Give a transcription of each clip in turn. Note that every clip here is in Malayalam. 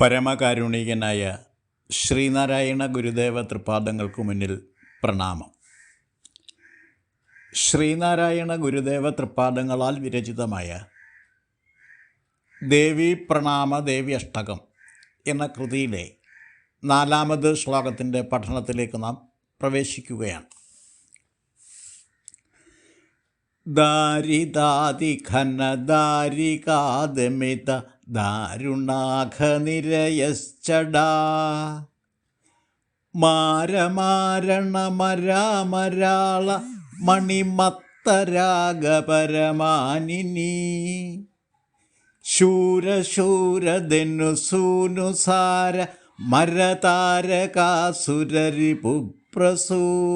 പരമകാരുണികനായ ശ്രീനാരായണ ഗുരുദേവ തൃപാദങ്ങൾക്ക് മുന്നിൽ പ്രണാമം. ശ്രീനാരായണ ഗുരുദേവ തൃപാദങ്ങളാൽ വിരചിതമായ ദേവി പ്രണാമ ദേവി അഷ്ടകം എന്ന കൃതിയിലെ നാലാമത് ശ്ലോകത്തിന്റെ പഠനത്തിലേക്ക് നാം പ്രവേശിക്കുകയാണ്. ദാരിദാതിഘനദാരികാദമിത ദാരുണാഘനിരയശ്ചടാ. മാരമാരണമരാമരാള മണിമത്തരാഗപരമാനിനി. ശൂരശൂരധനുസൂനുസാര മരതാരകാസുരരിപുപ്രസൂ.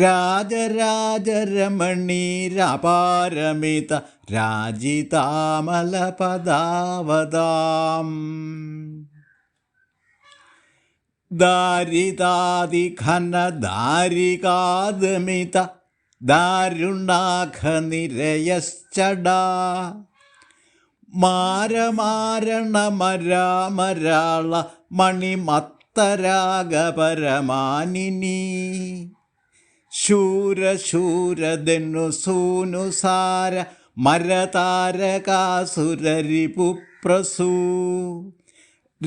രാജരാജരമണീരപാരമിത രാജിതാമലപദാവതാം. ദാരിതാതിഘനദാരികാദമിത ദാരുണാഘനിരയശ്ചടാ. മാരമാരണമരാമരാള മണിമത്തരാഗപരമാനിനി. ശൂരശൂരദനുസൂനുസാര സൂനുസാര മരതാരകാസുരരിപുപ്രസൂ.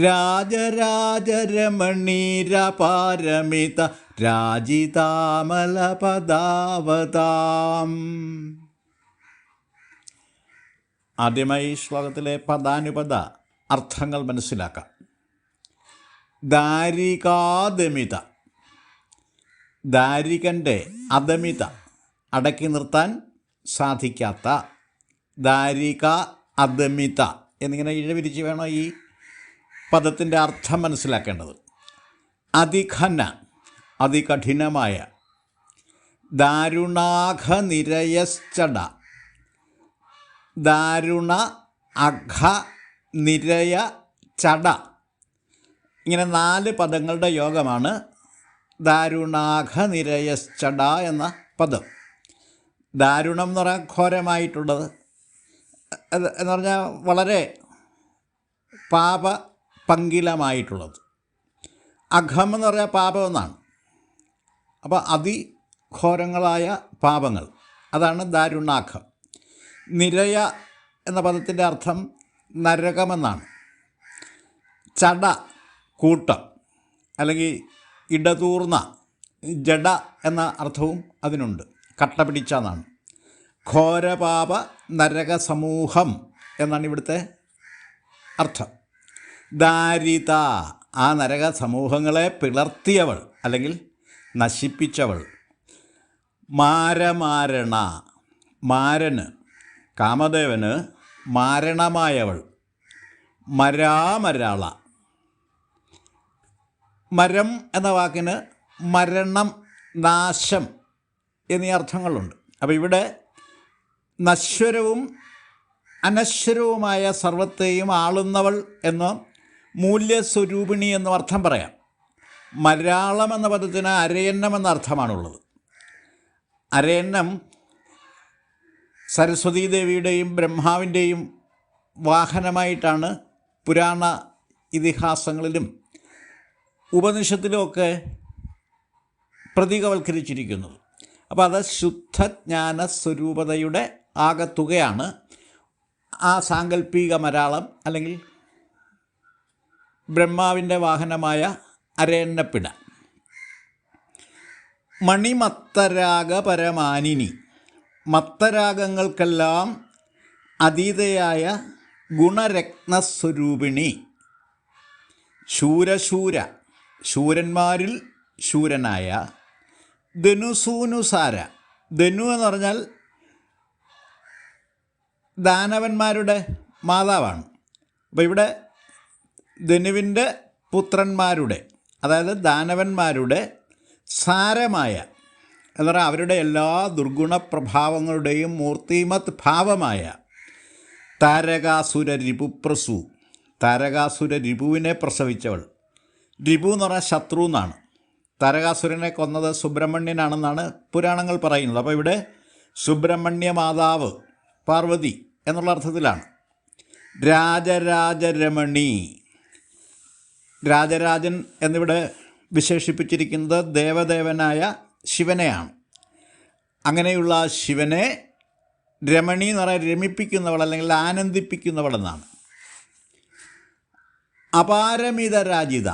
രാജരാജരമണീരപാരമിത രാജിതാമലപദാവതാം. ആദ്യമായി ശ്ലോകത്തിലെ പദാനുപദ അർത്ഥങ്ങൾ മനസ്സിലാക്കാം. ദാരികാദമിത ദാരികന്റെ അദമിത അടക്കി നിർത്താൻ സാധിക്കാത്ത ദാരിക അദമിത എന്നിങ്ങനെ ഇഴവിരിച്ച് വേണം ഈ പദത്തിന്റെ അർത്ഥം മനസ്സിലാക്കേണ്ടത്. അതിഘന അതികഠിനമായ ദാരുണാഘ നിരയശ്ചട ദാരുണ അഘ നിരയ ചട ഇങ്ങനെ നാല് പദങ്ങളുടെ യോഗമാണ് ദാരുണാഘ നിരയശ്ചട എന്ന പദം. ദാരുണം എന്ന് പറയാൻ ഘോരമായിട്ടുള്ളത് എന്ന് പറഞ്ഞാൽ വളരെ പാപ പങ്കിലമായിട്ടുള്ളത് അഘം എന്ന് പറഞ്ഞാൽ പാപം എന്നാണ് അപ്പോൾ അതിഘോരങ്ങളായ പാപങ്ങൾ അതാണ് ദാരുണാഘം. നിരയ എന്ന പദത്തിന്റെ അർത്ഥം നരകമെന്നാണ്. ചട കൂട്ടം അല്ലെങ്കിൽ ഇടതൂർന്ന ജഡ എന്ന അർത്ഥവും അതിനുണ്ട്. കട്ട പിടിച്ച ഘോരപാപ നരക സമൂഹം എന്നാണ് ഇവിടുത്തെ അർത്ഥം. ദാരിത ആ നരക സമൂഹങ്ങളെ പിളർത്തിയവൾ അല്ലെങ്കിൽ നശിപ്പിച്ചവൾ. മാരമാരണ മാരന് കാമദേവന് മാരണമായവൾ. മരാമരാള. മരം എന്ന വാക്കിന് മരണം നാശം എന്നീ അർത്ഥങ്ങളുണ്ട്. അപ്പോൾ ഇവിടെ നശ്വരവും അനശ്വരവുമായ സർവത്തെയും ആളുന്നവൾ എന്ന് മൂല്യസ്വരൂപിണി എന്നും അർത്ഥം പറയാം. മലയാളം എന്ന പദത്തിന് അരയന്നം എന്ന അർത്ഥമാണുള്ളത്. അരയന്നം സരസ്വതീ ദേവിയുടെയും ബ്രഹ്മാവിന്റെയും വാഹനമായിട്ടാണ് പുരാണ ഇതിഹാസങ്ങളിലും ഉപനിഷത്തിലുമൊക്കെ പ്രതീകവൽക്കരിച്ചിരിക്കുന്നത്. അപ്പോൾ അത് ശുദ്ധജ്ഞാന സ്വരൂപതയുടെ ആകത്തുകയാണ്. ആ സാങ്കല്പിക മരാളം അല്ലെങ്കിൽ ബ്രഹ്മാവിന്റെ വാഹനമായ അരയണ്ണപ്പിട മണിമത്തരാഗപരമാനിനി. മത്തരാഗങ്ങൾക്കെല്ലാം അതീതയായ ഗുണരത്നസ്വരൂപിണി. ശൂരശൂര. ശൂരന്മാരിൽ ശൂരനായ ധനുസൂനുസാര. ധനു എന്ന് പറഞ്ഞാൽ ദാനവന്മാരുടെ മാതാവാണ്. അപ്പോൾ ഇവിടെ ധനുവിന്റെ പുത്രന്മാരുടെ അതായത് ദാനവന്മാരുടെ സാരമായ എന്ന് പറഞ്ഞാൽ അവരുടെ എല്ലാ ദുർഗുണ പ്രഭാവങ്ങളുടെയും മൂർത്തിമത് ഭാവമായ താരകാസുര രിപുപ്രസു താരകാസുര രിപുവിനെ പ്രസവിച്ചവൾ. രിപു എന്ന് പറഞ്ഞാൽ ശത്രു എന്നാണ്. താരകാസുരനെ കൊന്നത് സുബ്രഹ്മണ്യനാണെന്നാണ് പുരാണങ്ങൾ പറയുന്നത്. അപ്പോൾ ഇവിടെ സുബ്രഹ്മണ്യ മാതാവ് പാർവതി എന്നുള്ള അർത്ഥത്തിലാണ്. രാജരാജരമണി. രാജരാജൻ എന്നിവിടെ വിശേഷിപ്പിച്ചിരിക്കുന്നത് ദേവദേവനായ ശിവനെയാണ്. അങ്ങനെയുള്ള ശിവനെ രമണി എന്ന് പറയാൻ രമിപ്പിക്കുന്നവൾ അല്ലെങ്കിൽ ആനന്ദിപ്പിക്കുന്നവൾ എന്നാണ്. അപാരമിത രാജിത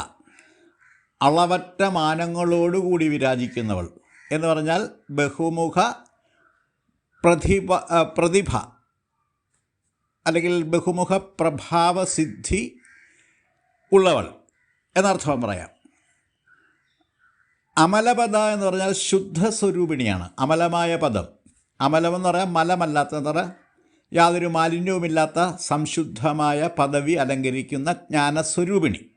അളവറ്റ മാനങ്ങളോടുകൂടി വിരാജിക്കുന്നവൾ എന്ന് പറഞ്ഞാൽ ബഹുമുഖ പ്രതിഭ പ്രതിഭ. അല്ലെങ്കിൽ ബഹുമുഖ പ്രഭാവസിദ്ധി ഉള്ളവൾ എന്നർത്ഥം പറയാം. അമലപദ എന്ന് പറഞ്ഞാൽ ശുദ്ധ സ്വരൂപിണിയാണ്. അമലമായ പദം. അമലമെന്ന് പറയാൻ മലമല്ലാത്ത എന്ന് പറയാൻ യാതൊരു മാലിന്യവുമില്ലാത്ത സംശുദ്ധമായ പദവി അലങ്കരിക്കുന്ന ജ്ഞാനസ്വരൂപിണി.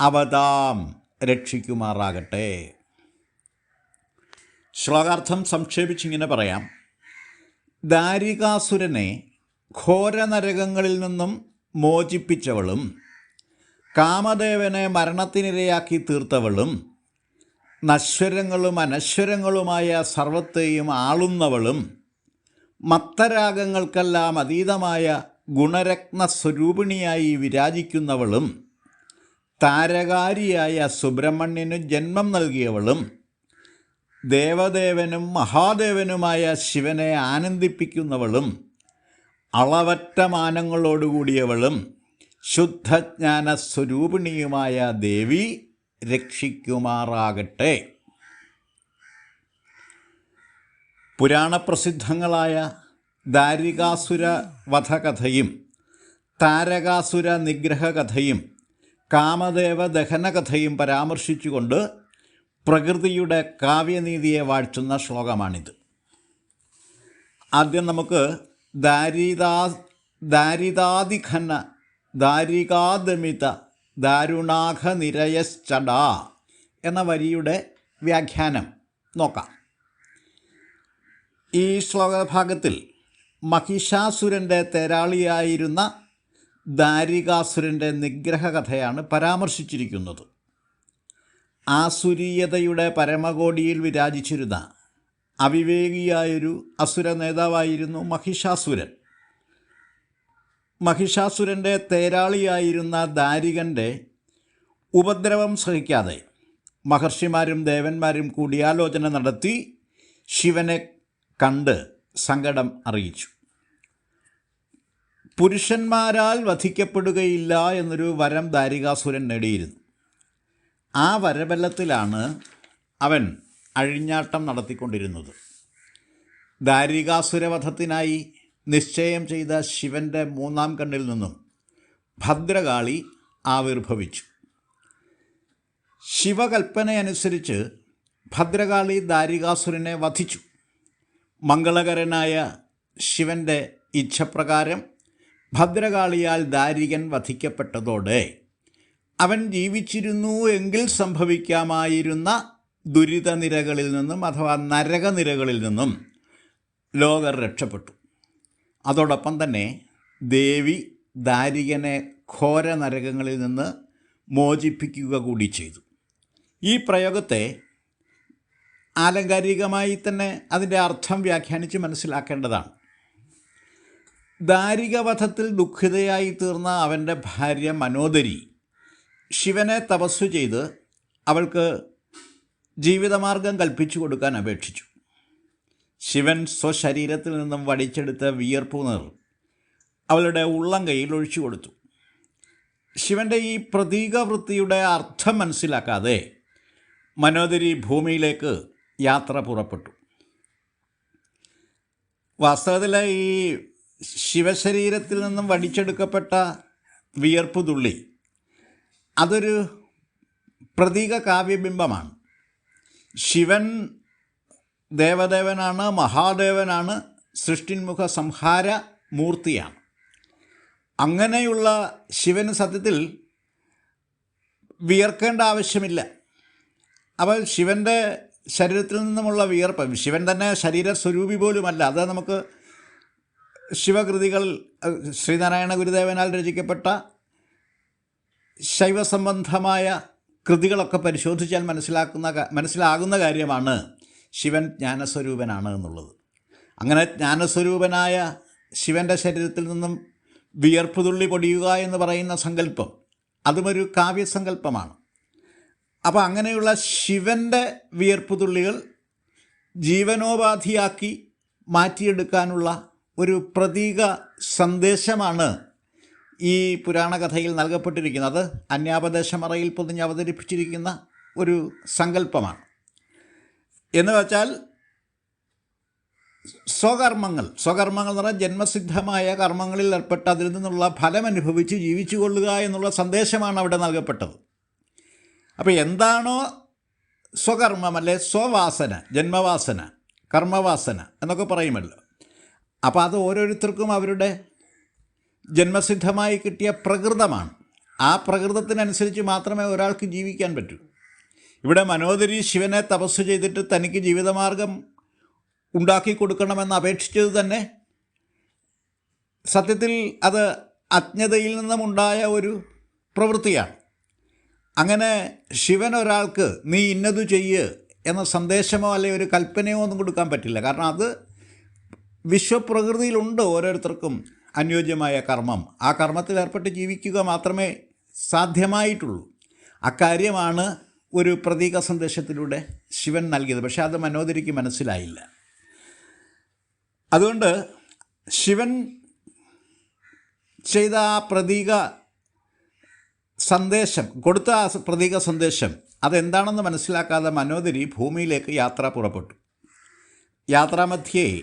അവതാം രക്ഷിക്കുമാറാകട്ടെ. ശ്ലോകാർത്ഥം സംക്ഷേപിച്ചിങ്ങനെ പറയാം. ദാരികാസുരനെ ഘോരനരകങ്ങളിൽ നിന്നും മോചിപ്പിച്ചവളും കാമദേവനെ മരണത്തിനിരയാക്കി തീർത്തവളും നശ്വരങ്ങളും അനശ്വരങ്ങളുമായ സർവത്തെയും ആളുന്നവളും മത്തരാഗങ്ങൾക്കെല്ലാം അതീതമായ ഗുണരത്ന സ്വരൂപിണിയായി വിരാജിക്കുന്നവളും താരകാരിയായ സുബ്രഹ്മണ്യനു ജന്മം നൽകിയവളും ദേവദേവനും മഹാദേവനുമായ ശിവനെ ആനന്ദിപ്പിക്കുന്നവളും അളവറ്റ മാനങ്ങളോടുകൂടിയവളും ശുദ്ധജ്ഞാന സ്വരൂപിണിയുമായ ദേവി രക്ഷിക്കുമാറാകട്ടെ. പുരാണപ്രസിദ്ധങ്ങളായ ദാരികാസുര വധകഥയും താരകാസുര നിഗ്രഹകഥയും കാമദേവ ദഹനകഥയും പരാമർശിച്ചുകൊണ്ട് പ്രകൃതിയുടെ കാവ്യനീതിയെ വാഴ്ത്തുന്ന ശ്ലോകമാണിത്. ആദ്യം നമുക്ക് ദാരിതാ ദാരിദാദിഖന ദാരികാദമിത ദാരുണാഘ നിരയശ്ചട എന്ന വരിയുടെ വ്യാഖ്യാനം നോക്കാം. ഈ ശ്ലോകഭാഗത്തിൽ മഹിഷാസുരന്റെ തേരാളിയായിരുന്ന ദാരികാസുരന്റെ നിഗ്രഹകഥയാണ് പരാമർശിച്ചിരിക്കുന്നത്. ആസുരീയതയുടെ പരമകോടിയിൽ വിരാജിച്ചിരുന്ന അവിവേകിയായൊരു അസുര നേതാവായിരുന്നു മഹിഷാസുരൻ. മഹിഷാസുരന്റെ തേരാളിയായിരുന്ന ദാരികന്റെ ഉപദ്രവം സഹിക്കാതെ മഹർഷിമാരും ദേവന്മാരും കൂടിയാലോചന നടത്തി ശിവനെ കണ്ട് സങ്കടം അറിയിച്ചു. പുരുഷന്മാരാൽ വധിക്കപ്പെടുകയില്ല എന്നൊരു വരം ദാരികാസുരൻ നേടിയിരുന്നു. ആ വരബലത്തിലാണ് അവൻ അഴിഞ്ഞാട്ടം നടത്തിക്കൊണ്ടിരുന്നത്. ദാരികാസുരവധത്തിനായി നിശ്ചയം ചെയ്ത ശിവന്റെ മൂന്നാം കണ്ണിൽ നിന്നും ഭദ്രകാളി ആവിർഭവിച്ചു. ശിവകൽപ്പനയനുസരിച്ച് ഭദ്രകാളി ദാരികാസുരനെ വധിച്ചു. മംഗളകരനായ ശിവന്റെ ഇച്ഛപ്രകാരം ഭദ്രകാളിയാൽ ദാരികൻ വധിക്കപ്പെട്ടതോടെ അവൻ ജീവിച്ചിരുന്നു എങ്കിൽ സംഭവിക്കാമായിരുന്ന ദുരിതനിരകളിൽ നിന്നും അഥവാ നരകനിരകളിൽ നിന്നും ലോകർ രക്ഷപ്പെട്ടു. അതോടൊപ്പം തന്നെ ദേവി ദാരികനെ ഘോര നരകങ്ങളിൽ നിന്ന് മോചിപ്പിക്കുക കൂടി ചെയ്തു. ഈ പ്രയോഗത്തെ ആലങ്കാരികമായി തന്നെ അതിന്റെ അർത്ഥം വ്യാഖ്യാനിച്ച് മനസ്സിലാക്കേണ്ടതാണ്. ദാരികവധത്തിൽ ദുഃഖിതയായി തീർന്ന അവന്റെ ഭാര്യ മനോദരി ശിവനെ തപസ്സു ചെയ്ത് അവൾക്ക് ജീവിതമാർഗം കൽപ്പിച്ചു കൊടുക്കാൻ അപേക്ഷിച്ചു. ശിവൻ സ്വശരീരത്തിൽ നിന്നും വടിച്ചെടുത്ത വിയർപ്പു നീർ അവളുടെ ഉള്ളം കൈയിൽ ഒഴിച്ചു കൊടുത്തു. ശിവന്റെ ഈ പ്രതീകവൃത്തിയുടെ അർത്ഥം മനസ്സിലാക്കാതെ മനോദരി ഭൂമിയിലേക്ക് യാത്ര പുറപ്പെട്ടു. വാസ്തവത്തിൽ ഈ ശിവശരീരത്തിൽ നിന്നും വടിച്ചെടുക്കപ്പെട്ട വിയർപ്പ് തുള്ളി അതൊരു പ്രതീക കാവ്യബിംബമാണ് ശിവൻ ദേവദേവനാണ് മഹാദേവനാണ് സൃഷ്ടിന്മുഖ സംഹാര മൂർത്തിയാണ്. അങ്ങനെയുള്ള ശിവന് സത്യത്തിൽ വിയർക്കേണ്ട ആവശ്യമില്ല. അപ്പോൾ ശിവന്റെ ശരീരത്തിൽ നിന്നുമുള്ള വിയർപ്പ് ശിവൻ തന്നെ ശരീര സ്വരൂപി പോലുമല്ല. അത് നമുക്ക് ശിവകൃതികൾ ശ്രീനാരായണ ഗുരുദേവനാൽ രചിക്കപ്പെട്ട ശൈവസംബന്ധമായ കൃതികളൊക്കെ പരിശോധിച്ചാൽ മനസ്സിലാക്കുന്ന മനസ്സിലാകുന്ന കാര്യമാണ് ശിവൻ ജ്ഞാനസ്വരൂപനാണ് എന്നുള്ളത്. അങ്ങനെ ജ്ഞാനസ്വരൂപനായ ശിവന്റെ ശരീരത്തിൽ നിന്നും വിയർപ്പ് തുള്ളി പൊടിയുക എന്ന് പറയുന്ന സങ്കല്പം അതുമൊരു കാവ്യസങ്കല്പമാണ്. അപ്പോൾ അങ്ങനെയുള്ള ശിവന്റെ വിയർപ്പ് തുള്ളികൾ ജീവനോപാധിയാക്കി മാറ്റിയെടുക്കാനുള്ള ഒരു പ്രതീക സന്ദേശമാണ് ഈ പുരാണകഥയിൽ നൽകപ്പെട്ടിരിക്കുന്നത് അത് അന്യാപദേശമറയിൽ പൊതിഞ്ഞ് അവതരിപ്പിച്ചിരിക്കുന്ന ഒരു സങ്കല്പമാണ്. എന്ന് വെച്ചാൽ സ്വകർമ്മങ്ങൾ സ്വകർമ്മങ്ങൾ എന്ന് പറഞ്ഞാൽ ജന്മസിദ്ധമായ കർമ്മങ്ങളിൽ ഏർപ്പെട്ട് അതിൽ നിന്നുള്ള ഫലം അനുഭവിച്ച് ജീവിച്ചു കൊള്ളുക എന്നുള്ള സന്ദേശമാണ് അവിടെ നൽകപ്പെട്ടത്. അപ്പോൾ എന്താണോ സ്വകർമ്മം അല്ലെ സ്വവാസന ജന്മവാസന കർമ്മവാസന എന്നൊക്കെ പറയുമല്ലോ. അപ്പോൾ അത് ഓരോരുത്തർക്കും അവരുടെ ജന്മസിദ്ധമായി കിട്ടിയ പ്രകൃതമാണ്. ആ പ്രകൃതത്തിനനുസരിച്ച് മാത്രമേ ഒരാൾക്ക് ജീവിക്കാൻ പറ്റൂ. ഇവിടെ മനോദരി ശിവനെ തപസ് ചെയ്തിട്ട് തനിക്ക് ജീവിതമാർഗം ഉണ്ടാക്കി കൊടുക്കണമെന്ന് അപേക്ഷിച്ചത് തന്നെ സത്യത്തിൽ അത് അജ്ഞതയിൽ നിന്നുമുണ്ടായ ഒരു പ്രവൃത്തിയാണ്. അങ്ങനെ ശിവൻ ഒരാൾക്ക് നീ ഇന്നതു ചെയ്യ് എന്ന സന്ദേശമോ അല്ലെങ്കിൽ ഒരു കൽപ്പനയോ ഒന്നും കൊടുക്കാൻ പറ്റില്ല. കാരണം അത് വിശ്വപ്രകൃതിയിലുണ്ട് ഓരോരുത്തർക്കും. അനുയോജ്യമായ കർമ്മം. ആ കർമ്മത്തിൽ ഏർപ്പെട്ട് ജീവിക്കുക മാത്രമേ സാധ്യമായിട്ടുള്ളൂ. അക്കാര്യമാണ് ഒരു പ്രതീക സന്ദേശത്തിലൂടെ ശിവൻ നൽകിയത്. പക്ഷേ അത് മനോദരിക്ക് മനസ്സിലായില്ല. അതുകൊണ്ട് ശിവൻ ചെയ്ത ആ പ്രതീക സന്ദേശം കൊടുത്ത ആ പ്രതീക സന്ദേശം അതെന്താണെന്ന് മനസ്സിലാക്കാതെ മനോദരി ഭൂമിയിലേക്ക് യാത്ര പുറപ്പെട്ടു. യാത്രാമധ്യേ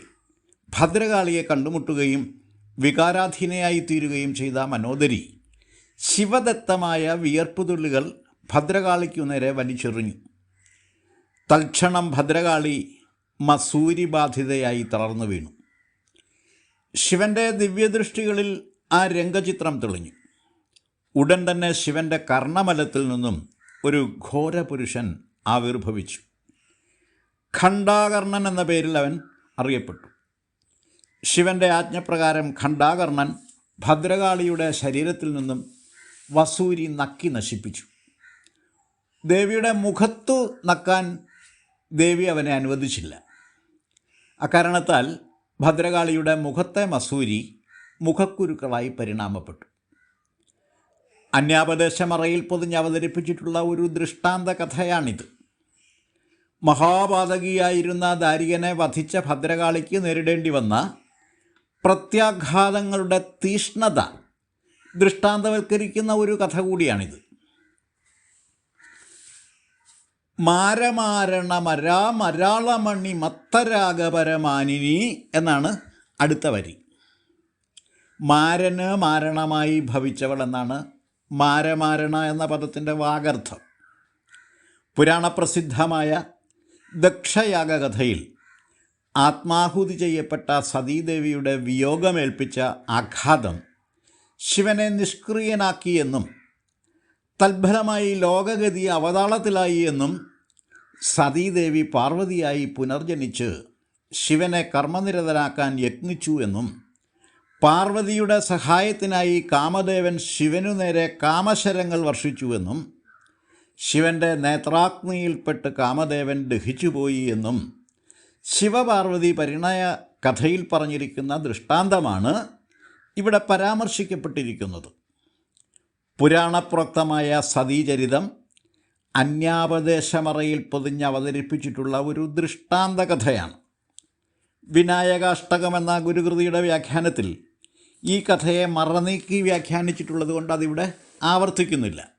ഭദ്രകാളിയെ കണ്ടുമുട്ടുകയും വികാരാധീനയായി തീരുകയും ചെയ്ത മനോദരി ശിവദത്തമായ വിയർപ്പുതുള്ളികൾ ഭദ്രകാളിക്കു നേരെ വലിച്ചെറിഞ്ഞു. തൽക്ഷണം ഭദ്രകാളി മസൂരി ബാധിതയായി തളർന്നു വീണു. ശിവന്റെ ദിവ്യദൃഷ്ടികളിൽ ആ രംഗചിത്രം തെളിഞ്ഞു. ഉടൻ തന്നെ ശിവന്റെ കർണമലത്തിൽ നിന്നും ഒരു ഘോരപുരുഷൻ ആവിർഭവിച്ചു. ഖണ്ഡാകർണൻ എന്ന പേരിൽ അവൻ അറിയപ്പെട്ടു. ശിവന്റെ ആജ്ഞപ്രകാരം ഖണ്ഡാകർണൻ ഭദ്രകാളിയുടെ ശരീരത്തിൽ നിന്നും വസൂരി നക്കി നശിപ്പിച്ചു. ദേവിയുടെ മുഖത്തു നക്കാൻ ദേവി അവനെ അനുവദിച്ചില്ല. അക്കാരണത്താൽ ഭദ്രകാളിയുടെ മുഖത്തെ മസൂരി മുഖക്കുരുക്കളായി പരിണാമപ്പെട്ടു. അന്യാപദേശമറയിൽ പൊതിഞ്ഞ് അവതരിപ്പിച്ചിട്ടുള്ള ഒരു ദൃഷ്ടാന്ത കഥയാണിത്. മഹാപാതകിയായിരുന്ന ദാരികനെ വധിച്ച ഭദ്രകാളിക്ക് നേരിടേണ്ടി വന്ന പ്രത്യാഘാതങ്ങളുടെ തീഷ്ണത ദൃഷ്ടാന്തവൽക്കരിക്കുന്ന ഒരു കഥ കൂടിയാണിത്. മാരമാരണ മരാമരാളമണി മത്തരാഗപരമാനിനി എന്നാണ് അടുത്ത വരി. മാരന് മാരണമായി ഭവിച്ചവൾ എന്നാണ് മാരമാരണ എന്ന പദത്തിന്റെ വാഗർത്ഥം പുരാണപ്രസിദ്ധമായ ദക്ഷയാഗകഥയിൽ ആത്മാഹുതി ചെയ്യപ്പെട്ട സതീദേവിയുടെ വിയോഗമേൽപ്പിച്ച ആഘാതം ശിവനെ നിഷ്ക്രിയനാക്കിയെന്നും തൽഫലമായി ലോകഗതി അവതാളത്തിലായി എന്നും സതീദേവി പാർവതിയായി പുനർജനിച്ച് ശിവനെ കർമ്മനിരതനാക്കാൻ യത്നിച്ചു എന്നും പാർവതിയുടെ സഹായത്തിനായി കാമദേവൻ ശിവനു നേരെ കാമശരങ്ങൾ വർഷിച്ചുവെന്നും ശിവന്റെ നേത്രാഗ്നിയിൽപ്പെട്ട് കാമദേവൻ ദഹിച്ചുപോയി എന്നും ശിവപാർവതി പരിണയ കഥയിൽ പറഞ്ഞിരിക്കുന്ന ദൃഷ്ടാന്തമാണ് ഇവിടെ പരാമർശിക്കപ്പെട്ടിരിക്കുന്നത്. പുരാണപ്രോക്തമായ സതീചരിതം അന്യാപദേശമറയിൽ പൊതിഞ്ഞ് അവതരിപ്പിച്ചിട്ടുള്ള ഒരു ദൃഷ്ടാന്ത കഥയാണ്. വിനായകാഷ്ടകം എന്ന ഗുരുകൃതിയുടെ വ്യാഖ്യാനത്തിൽ ഈ കഥയെ മറനീക്കി വ്യാഖ്യാനിച്ചിട്ടുള്ളത് കൊണ്ട് അതിവിടെ ആവർത്തിക്കുന്നില്ല.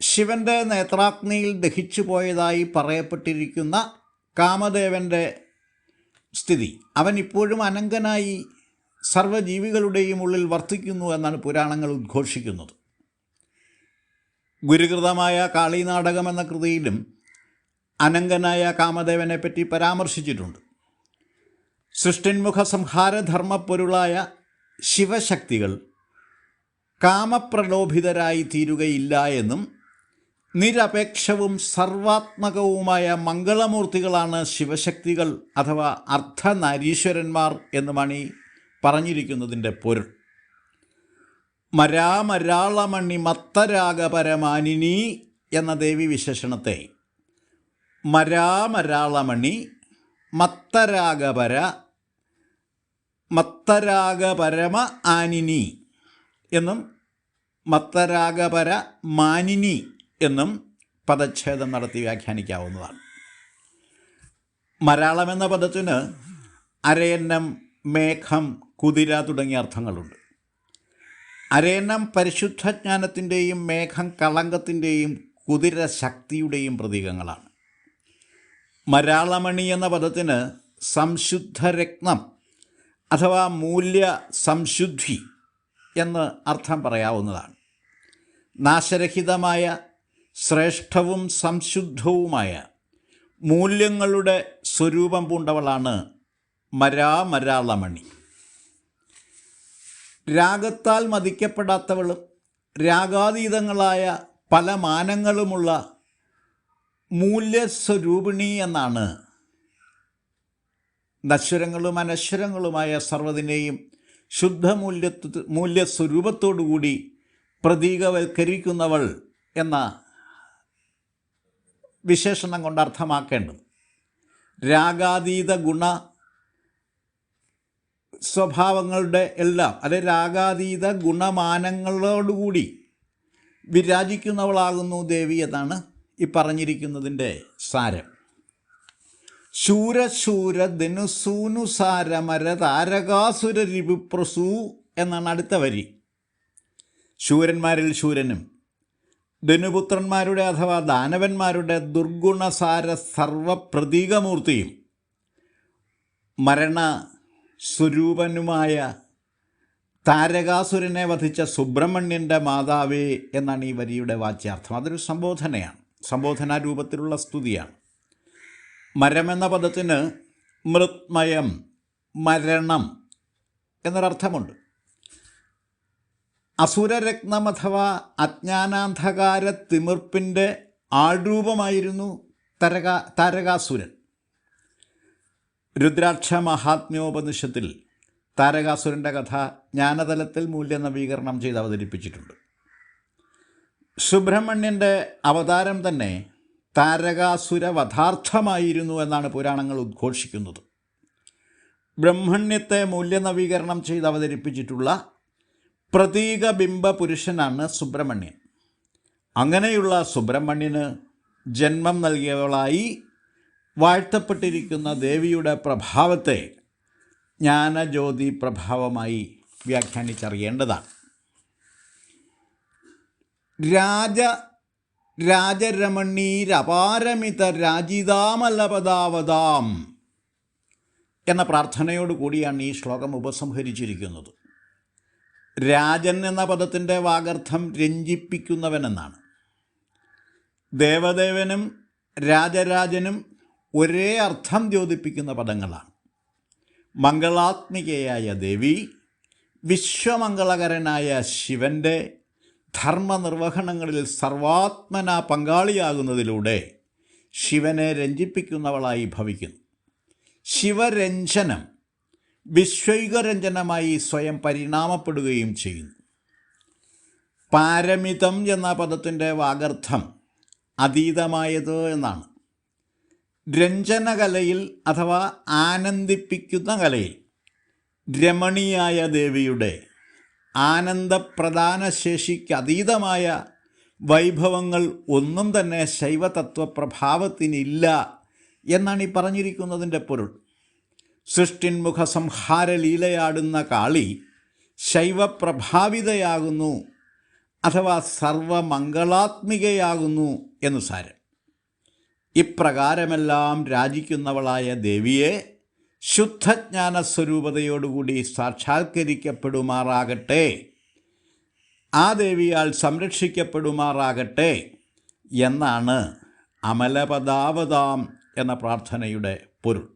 ശിവന്റെ നേത്രാഗ്നിയിൽ ദഹിച്ചു പോയതായി പറയപ്പെട്ടിരിക്കുന്ന കാമദേവന്റെ സ്ഥിതി. അവൻ ഇപ്പോഴും അനങ്കനായി സർവജീവികളുടെയും ഉള്ളിൽ വർത്തിക്കുന്നു എന്നാണ് പുരാണങ്ങൾ ഉദ്ഘോഷിക്കുന്നത്. ഗുരുകൃതമായ കാളീനാടകം എന്ന കൃതിയിലും അനങ്കനായ കാമദേവനെ പറ്റി പരാമർശിച്ചിട്ടുണ്ട്. സൃഷ്ടിന്മുഖ സംഹാരധർമ്മപ്പൊരുളായ ശിവശക്തികൾ കാമപ്രലോഭിതരായി തീരുകയില്ല എന്നും നിരപേക്ഷവും സർവാത്മകവുമായ മംഗളമൂർത്തികളാണ് ശിവശക്തികൾ അഥവാ അർദ്ധനാരീശ്വരന്മാർ എന്ന് മണി പറഞ്ഞിരിക്കുന്നതിന്റെ പൊരുൾ. മരാമരാളമണി മത്തരാഗപരമാനിനി എന്ന ദേവി വിശേഷണത്തെ മരാമരാളമണി മത്തരാഗപര മത്തരാഗപരമ ആനിനി എന്നും മത്തരാഗപര മാനിനി എന്നും പദച്ഛേദം നടത്തി വ്യാഖ്യാനിക്കാവുന്നതാണ്. മലയാളം എന്ന പദത്തിന് അരയന്നം മേഘം കുതിര തുടങ്ങിയ അർത്ഥങ്ങളുണ്ട്. അരയന്നം പരിശുദ്ധജ്ഞാനത്തിന്റെയും മേഘം കളങ്കത്തിന്റെയും കുതിര ശക്തിയുടെയും പ്രതീകങ്ങളാണ്. മരാളമണി എന്ന പദത്തിന് സംശുദ്ധരത്നം അഥവാ മൂല്യ സംശുദ്ധി എന്ന് അർത്ഥം പറയാവുന്നതാണ്. നാശരഹിതമായ ശ്രേഷ്ഠവും സംശുദ്ധവുമായ മൂല്യങ്ങളുടെ സ്വരൂപം പൂണ്ടവളാണ് മരാമരാളമണി. രാഗത്താൽ മതിക്കപ്പെടാത്തവളും രാഗാതീതങ്ങളായ പല മാനങ്ങളുമുള്ള മൂല്യസ്വരൂപിണി എന്നാണ്. നശ്വരങ്ങളും അനശ്വരങ്ങളുമായ സർവതിനെയും ശുദ്ധമൂല്യ മൂല്യസ്വരൂപത്തോടുകൂടി പ്രതീകവൽക്കരിക്കുന്നവൾ എന്ന വിശേഷണം കൊണ്ട് അർത്ഥമാക്കേണ്ടത്. രാഗാതീത ഗുണ സ്വഭാവങ്ങളുടെ എല്ലാം അല്ലെ രാഗാതീത ഗുണമാനങ്ങളോടുകൂടി വിരാജിക്കുന്നവളാകുന്നു ദേവി എന്നാണ് ഈ പറഞ്ഞിരിക്കുന്നതിന്റെ സാരം. ശൂരശൂര ധനുസൂനുസാരമര താരകാസുര രിപുപ്രസൂ എന്നാണ് അടുത്ത വരി. ശൂരന്മാരിൽ ശൂരനും ധനുപുത്രന്മാരുടെ അഥവാ ദാനവന്മാരുടെ ദുർഗുണസാര സർവപ്രതീകമൂർത്തിയും മരണ സ്വരൂപനുമായ താരകാസുരനെ വധിച്ച സുബ്രഹ്മണ്യന്റെ മാതാവേ എന്നാണ് ഈ വരിയുടെ വാച്യാർത്ഥം. അതൊരു സംബോധനയാണ്. സംബോധനാ രൂപത്തിലുള്ള സ്തുതിയാണ്. മരമെന്ന പദത്തിന് മൃത്മയം മരണം എന്നൊരർത്ഥമുണ്ട്. അസുരരത്നം അഥവാ അജ്ഞാനാന്ധകാര തിമിർപ്പിന്റെ ആൾരൂപമായിരുന്നു തരക താരകാസുരൻ. രുദ്രാക്ഷ മഹാത്മ്യോപനിഷത്തിൽ താരകാസുരന്റെ കഥ ജ്ഞാനതലത്തിൽ മൂല്യനവീകരണം ചെയ്ത് അവതരിപ്പിച്ചിട്ടുണ്ട്. സുബ്രഹ്മണ്യന്റെ അവതാരം തന്നെ താരകാസുര വധാർത്ഥമായിരുന്നു എന്നാണ് പുരാണങ്ങൾ ഉദ്ഘോഷിക്കുന്നത്. ബ്രഹ്മണ്യത്തെ മൂല്യനവീകരണം ചെയ്ത് അവതരിപ്പിച്ചിട്ടുള്ള പ്രതീകബിംബ പുരുഷനാണ് സുബ്രഹ്മണ്യൻ. അങ്ങനെയുള്ള സുബ്രഹ്മണ്യന് ജന്മം നൽകിയവളായി വാഴ്ത്തപ്പെട്ടിരിക്കുന്ന ദേവിയുടെ പ്രഭാവത്തെ ജ്ഞാനജ്യോതി പ്രഭാവമായി വ്യാഖ്യാനിച്ചറിയേണ്ടതാണ്. രാജ രാജരമണീരപാരമിത രാജിതാമലപദാവതാം എന്ന പ്രാർത്ഥനയോട് കൂടിയാണ് ഈ ശ്ലോകം ഉപസംഹരിച്ചിരിക്കുന്നത്. രാജൻ എന്ന പദത്തിന്റെ വാഗർത്ഥം രഞ്ജിപ്പിക്കുന്നവനെന്നാണ്. ദേവദേവനും രാജരാജനും ഒരേ അർത്ഥം ദ്യോതിപ്പിക്കുന്ന പദങ്ങളാണ്. മംഗളാത്മികയായ ദേവി വിശ്വമംഗളകരനായ ശിവന്റെ ധർമ്മനിർവഹണങ്ങളിൽ സർവാത്മന പങ്കാളിയാകുന്നതിലൂടെ ശിവനെ രഞ്ജിപ്പിക്കുന്നവളായി ഭവിക്കുന്നു. ശിവരഞ്ജനം വിശ്വൈകരഞ്ജനമായി സ്വയം പരിണാമപ്പെടുകയും ചെയ്യുന്നു. പാരമിതം എന്ന പദത്തിന്റെ വാഗർത്ഥം അതീതമായത് എന്നാണ്. രഞ്ജനകലയിൽ അഥവാ ആനന്ദിപ്പിക്കുന്ന കലയിൽ രമണിയായ ദേവിയുടെ ആനന്ദപ്രധാന ശേഷിക്ക് അതീതമായ വൈഭവങ്ങൾ ഒന്നും തന്നെ ശൈവതത്വപ്രഭാവത്തിനില്ല എന്നാണ് ഈ പറഞ്ഞിരിക്കുന്നതിന്റെ പൊരുൾ. സൃഷ്ടിന്മുഖ സംഹാര ലീലയാടുന്ന കാളി ശൈവപ്രഭാവിതയാകുന്നു അഥവാ സർവമംഗളാത്മികയാകുന്നു എന്ന് സാരം. ഇപ്രകാരമെല്ലാം രാജിക്കുന്നവളായ ദേവിയെ ശുദ്ധജ്ഞാന സ്വരൂപതയോടുകൂടി സാക്ഷാത്കരിക്കപ്പെടുമാറാകട്ടെ. ആ ദേവിയാൽ സംരക്ഷിക്കപ്പെടുമാറാകട്ടെ എന്നാണ് അമലപദാവതാം എന്ന പ്രാർത്ഥനയുടെ പൊരുൾ.